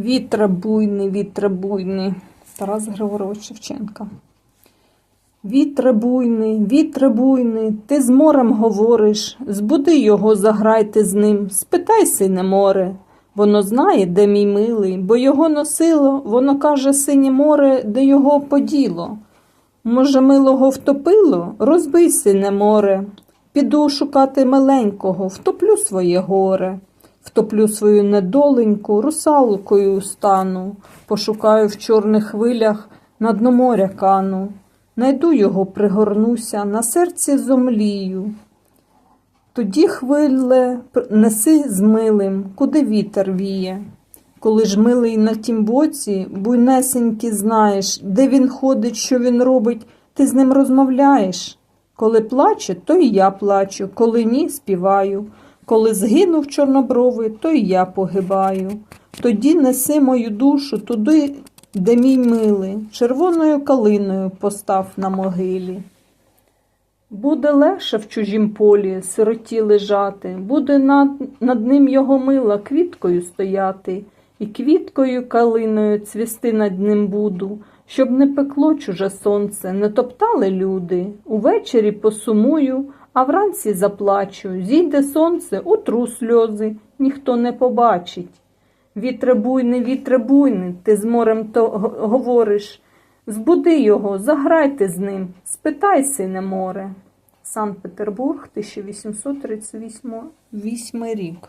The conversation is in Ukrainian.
Вітре буйний, вітре буйний. Тарас Григорович Шевченка. Вітре буйний, вітре буйний, ти з морем говориш, збуди його, заграйте з ним, спитай, сине море. Воно знає, де мій милий, бо його носило, воно каже синє море, де його поділо. Може, милого втопило? Розбий, сине море. Піду шукати миленького, втоплю своє горе. Втоплю свою недоленьку, русалкою стану, пошукаю в чорних хвилях на дно моря кану. Найду його, пригорнуся, на серці зомлію. Тоді хвиле неси з милим, куди вітер віє. Коли ж милий на тім боці, буйнесенький знаєш, де він ходить, що він робить, ти з ним розмовляєш. Коли плаче, то і я плачу, коли ні, співаю. Коли згинув чорнобровий, то і я погибаю. Тоді неси мою душу туди, де мій милий, червоною калиною постав на могилі. Буде легше в чужім полі сироті лежати, буде над, над ним його мила квіткою стояти, і квіткою калиною цвісти над ним буду, щоб не пекло чуже сонце, не топтали люди. Увечері посумую, а вранці заплачу. Зійде сонце, утру сльози, ніхто не побачить. Вітре буйний, ти з морем то говориш. Збуди його, заграйте з ним, спитай, сине море. Санкт-Петербург, 1838 рік.